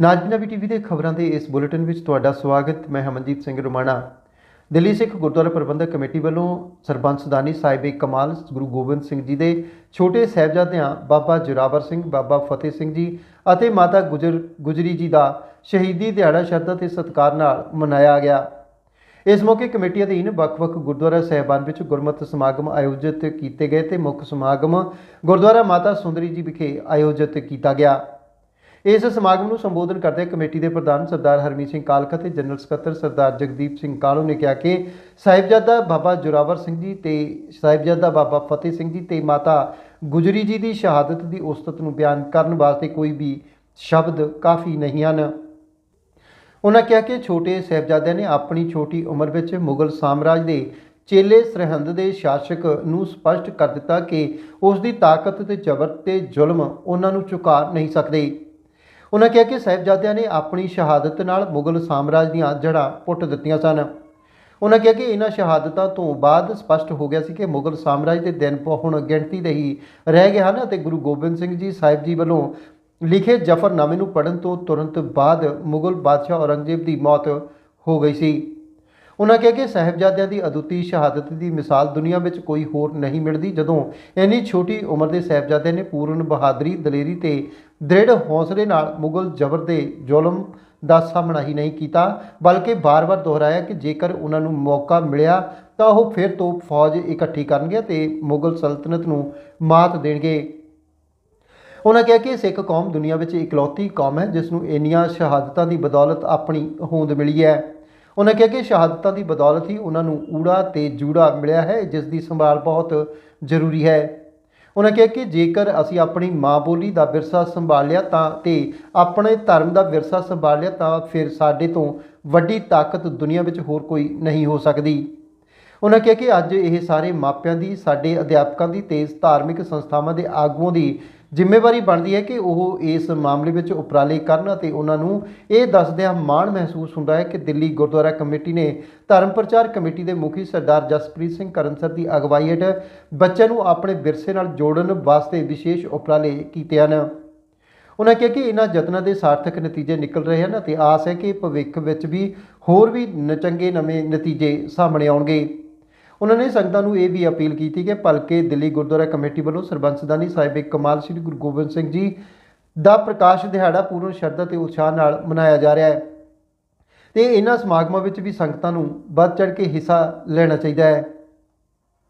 ਨਾਜਨਬੀ TV ਦੇ ਖਬਰਾਂ ਦੇ ਇਸ ਬੁਲੇਟਿਨ ਵਿੱਚ ਤੁਹਾਡਾ ਸਵਾਗਤ। ਮੈਂ ਹਮਨਜੀਤ ਸਿੰਘ ਰੋਮਾਣਾ। ਦਿੱਲੀ ਸਿੱਖ ਗੁਰਦੁਆਰਾ ਪ੍ਰਬੰਧਕ ਕਮੇਟੀ ਵੱਲੋਂ ਸਰਬੰਸ ਦਾਨੀ ਸਾਹਿਬ ਕਮਾਲ, ਗੁਰੂ ਗੋਬਿੰਦ ਸਿੰਘ ਜੀ ਦੇ ਛੋਟੇ ਸਾਹਿਬਜ਼ਾਦਿਆਂ ਬਾਬਾ ਜੁਰਾਵਰ ਸਿੰਘ, ਬਾਬਾ ਫਤਿਹ ਸਿੰਘ ਜੀ ਅਤੇ ਮਾਤਾ ਗੁਜਰ, ਗੁਜਰੀ ਜੀ ਦਾ ਸ਼ਹੀਦੀ ਦਿਹਾੜਾ ਸ਼ਰਧਾ ਤੇ ਸਤਿਕਾਰ ਨਾਲ ਮਨਾਇਆ ਗਿਆ। ਇਸ ਮੌਕੇ ਕਮੇਟੀ ਅਧੀਨ ਵੱਖ-ਵੱਖ ਗੁਰਦੁਆਰਾ ਸਹਿਬਾਨ ਵਿੱਚ ਗੁਰਮਤਿ ਸਮਾਗਮ ਆਯੋਜਿਤ ਕੀਤੇ ਗਏ ਤੇ ਮੁੱਖ ਸਮਾਗਮ ਗੁਰਦੁਆਰਾ ਮਾਤਾ ਸੁੰਦਰੀ ਜੀ ਵਿਖੇ ਆਯੋਜਿਤ ਕੀਤਾ ਗਿਆ। ਇਸ ਸਮਾਗਮ ਨੂੰ ਸੰਬੋਧਨ ਕਰਦੇ ਕਮੇਟੀ ਦੇ ਪ੍ਰਧਾਨ ਸਰਦਾਰ ਹਰਮੀਤ ਸਿੰਘ ਕਾਲਕਾ ਅਤੇ ਜਨਰਲ ਸਕੱਤਰ ਸਰਦਾਰ ਜਗਦੀਪ ਸਿੰਘ ਕਾਲੋ ਨੇ ਕਿਹਾ ਕਿ ਸਾਹਿਬਜ਼ਾਦਾ ਬਾਬਾ ਜੁਰਾਵਰ ਸਿੰਘ ਜੀ ਤੇ ਸਾਹਿਬਜ਼ਾਦਾ ਬਾਬਾ ਫਤਿਹ ਸਿੰਘ ਜੀ ਤੇ ਮਾਤਾ ਗੁਜਰੀ ਜੀ ਦੀ ਸ਼ਹਾਦਤ ਦੀ ਉਸਤਤ ਨੂੰ ਬਿਆਨ ਕਰਨ ਵਾਸਤੇ ਕੋਈ ਵੀ ਸ਼ਬਦ ਕਾਫੀ ਨਹੀਂ ਹਨ। ਉਹਨਾਂ ਕਿਹਾ ਕਿ ਛੋਟੇ ਸਾਹਿਬਜ਼ਾਦਿਆਂ ਨੇ ਆਪਣੀ ਛੋਟੀ ਉਮਰ ਵਿੱਚ ਮੁਗਲ ਸਾਮਰਾਜ ਦੇ ਚੇਲੇ ਸਰਹੰਦ ਦੇ ਸ਼ਾਸਕ ਨੂੰ ਸਪਸ਼ਟ ਕਰ ਦਿੱਤਾ ਕਿ ਉਸ ਦੀ ਤਾਕਤ ਤੇ ਜ਼ਬਰ ਤੇ ਜ਼ੁਲਮ ਉਹਨਾਂ ਨੂੰ ਝੁਕਾ ਨਹੀਂ ਸਕਦੇ। ਉਹਨਾਂ ਕਿਹਾ ਕਿ ਸਾਹਿਬਜ਼ਾਦਿਆਂ ਨੇ ਆਪਣੀ ਸ਼ਹਾਦਤ ਨਾਲ ਮੁਗਲ ਸਾਮਰਾਜ ਦੀਆਂ ਜੜ੍ਹਾਂ ਪੁੱਟ ਦਿੱਤੀਆਂ ਸਨ। ਉਹਨਾਂ ਕਿਹਾ ਕਿ ਇਹਨਾਂ ਸ਼ਹਾਦਤਾਂ ਤੋਂ ਬਾਅਦ ਸਪਸ਼ਟ ਹੋ ਗਿਆ ਸੀ ਕਿ ਮੁਗਲ ਸਾਮਰਾਜ ਦੇ ਦਿਨ ਹੁਣ ਗਿਣਤੀ ਦੇ ਹੀ ਰਹਿ ਗਏ ਹਨ ਅਤੇ ਗੁਰੂ ਗੋਬਿੰਦ ਸਿੰਘ ਜੀ ਸਾਹਿਬ ਜੀ ਵੱਲੋਂ ਲਿਖੇ ਜਫਰਨਾਮੇ ਨੂੰ ਪੜ੍ਹਨ ਤੋਂ ਤੁਰੰਤ ਬਾਅਦ ਮੁਗਲ ਬਾਦਸ਼ਾਹ ਔਰੰਗਜ਼ੇਬ ਦੀ ਮੌਤ ਹੋ ਗਈ ਸੀ। ਉਹਨਾਂ ਕਿਹਾ ਕਿ ਸਾਹਿਬਜ਼ਾਦਿਆਂ ਦੀ ਅਦੁੱਤੀ, ਸ਼ਹਾਦਤ ਦੀ ਮਿਸਾਲ ਦੁਨੀਆ ਵਿੱਚ ਕੋਈ ਹੋਰ ਨਹੀਂ ਮਿਲਦੀ। ਜਦੋਂ ਇੰਨੀ ਛੋਟੀ ਉਮਰ ਦੇ ਸਾਹਿਬਜ਼ਾਦਿਆਂ ਨੇ ਪੂਰਨ ਬਹਾਦਰੀ, ਦਲੇਰੀ ਤੇ ਦ੍ਰਿੜ ਹੌਸਲੇ ਨਾਲ ਮੁਗਲ ਜ਼ਬਰ ਦੇ ਜ਼ੁਲਮ ਦਾ ਸਾਹਮਣਾ ਹੀ ਨਹੀਂ ਕੀਤਾ, ਬਲਕਿ ਬਾਰ-ਬਾਰ ਦੁਹਰਾਇਆ ਕਿ ਜੇਕਰ ਉਹਨਾਂ ਨੂੰ ਮੌਕਾ ਮਿਲਿਆ ਤਾਂ ਉਹ ਫਿਰ ਤੋਂ ਫੌਜ ਇਕੱਠੀ ਕਰਨਗੇ ਤੇ ਮੁਗਲ ਸਲਤਨਤ ਨੂੰ ਮਾਤ ਦੇਣਗੇ। ਉਹਨਾਂ ਕਿਹਾ ਕਿ ਸਿੱਖ ਕੌਮ ਦੁਨੀਆ ਵਿੱਚ ਇਕਲੌਤੀ ਕੌਮ ਹੈ, ਜਿਸ ਨੂੰ ਇੰਨੀਆਂ ਸ਼ਹਾਦਤਾਂ ਦੀ ਬਦੌਲਤ ਆਪਣੀ ਹੋਂਦ ਮਿਲੀ ਹੈ। ਉਹਨਾਂ ਕਿਹਾ ਕਿ ਸ਼ਹਾਦਤਾਂ ਦੀ ਬਦੌਲਤ ਹੀ ਉਹਨਾਂ ਨੂੰ ਊੜਾ ਤੇ ਜੂੜਾ ਮਿਲਿਆ ਹੈ, ਜਿਸ ਦੀ ਸੰਭਾਲ ਬਹੁਤ ਜ਼ਰੂਰੀ ਹੈ। ਉਹਨਾਂ ਕਿਹਾ ਕਿ ਜੇਕਰ ਅਸੀਂ ਆਪਣੀ ਮਾਂ ਬੋਲੀ ਦਾ ਵਿਰਸਾ ਸੰਭਾਲਿਆ ਤਾਂ ਤੇ ਆਪਣੇ ਧਰਮ ਦਾ ਵਿਰਸਾ ਸੰਭਾਲਿਆ ਤਾਂ ਫਿਰ ਸਾਡੇ ਤੋਂ ਵੱਡੀ ਤਾਕਤ ਦੁਨੀਆ ਵਿੱਚ ਹੋਰ ਕੋਈ ਨਹੀਂ ਹੋ ਸਕਦੀ। ਉਹਨਾਂ ਕਿਹਾ ਕਿ ਅੱਜ ਇਹ ਸਾਰੇ ਮਾਪਿਆਂ ਦੀ, ਸਾਡੇ ਅਧਿਆਪਕਾਂ ਦੀ ਤੇ ਧਾਰਮਿਕ ਸੰਸਥਾਵਾਂ ਦੇ ਆਗੂਆਂ ਦੀ ਜ਼ਿੰਮੇਵਾਰੀ ਬਣਦੀ ਹੈ ਕਿ ਉਹ ਇਸ ਮਾਮਲੇ ਵਿੱਚ ਉਪਰਾਲੇ ਕਰਨ ਅਤੇ ਉਹਨਾਂ ਨੂੰ ਇਹ ਦੱਸਦਿਆਂ ਮਾਣ ਮਹਿਸੂਸ ਹੁੰਦਾ ਹੈ ਕਿ ਦਿੱਲੀ ਗੁਰਦੁਆਰਾ ਕਮੇਟੀ ਨੇ ਧਰਮ ਪ੍ਰਚਾਰ ਕਮੇਟੀ ਦੇ ਮੁਖੀ ਸਰਦਾਰ ਜਸਪ੍ਰੀਤ ਸਿੰਘ ਕਰਨਸਰ ਦੀ ਅਗਵਾਈ ਹੇਠ ਬੱਚਿਆਂ ਨੂੰ ਆਪਣੇ ਵਿਰਸੇ ਨਾਲ ਜੋੜਨ ਵਾਸਤੇ ਵਿਸ਼ੇਸ਼ ਉਪਰਾਲੇ ਕੀਤੇ ਹਨ। ਉਹਨਾਂ ਕਿਹਾ ਕਿ ਇਹਨਾਂ ਯਤਨਾਂ ਦੇ ਸਾਰਥਕ ਨਤੀਜੇ ਨਿਕਲ ਰਹੇ ਹਨ ਅਤੇ ਆਸ ਹੈ ਕਿ ਭਵਿੱਖ ਵਿੱਚ ਵੀ ਹੋਰ ਵੀ ਚੰਗੇ ਨਵੇਂ ਨਤੀਜੇ ਸਾਹਮਣੇ ਆਉਣਗੇ। ਉਹਨਾਂ ਨੇ ਸੰਗਤਾਂ ਨੂੰ ਇਹ ਵੀ ਅਪੀਲ ਕੀਤੀ ਕਿ ਭਲਕੇ ਦਿੱਲੀ ਗੁਰਦੁਆਰਾ ਕਮੇਟੀ ਵੱਲੋਂ ਸਰਬੰਸਦਾਨੀ ਸਾਹਿਬ ਕਮਾਲ ਸ੍ਰੀ ਗੁਰੂ ਗੋਬਿੰਦ ਸਿੰਘ ਜੀ ਦਾ ਪ੍ਰਕਾਸ਼ ਦਿਹਾੜਾ ਪੂਰਨ ਸ਼ਰਧਾ ਤੇ ਉਤਸ਼ਾਹ ਨਾਲ ਮਨਾਇਆ ਜਾ ਰਿਹਾ ਹੈ। ਤੇ ਇਹਨਾਂ ਸਮਾਗਮਾਂ ਵਿੱਚ ਵੀ ਸੰਗਤਾਂ ਨੂੰ ਵੱਧ ਚੜ੍ਹ ਕੇ ਹਿੱਸਾ ਲੈਣਾ ਚਾਹੀਦਾ ਹੈ।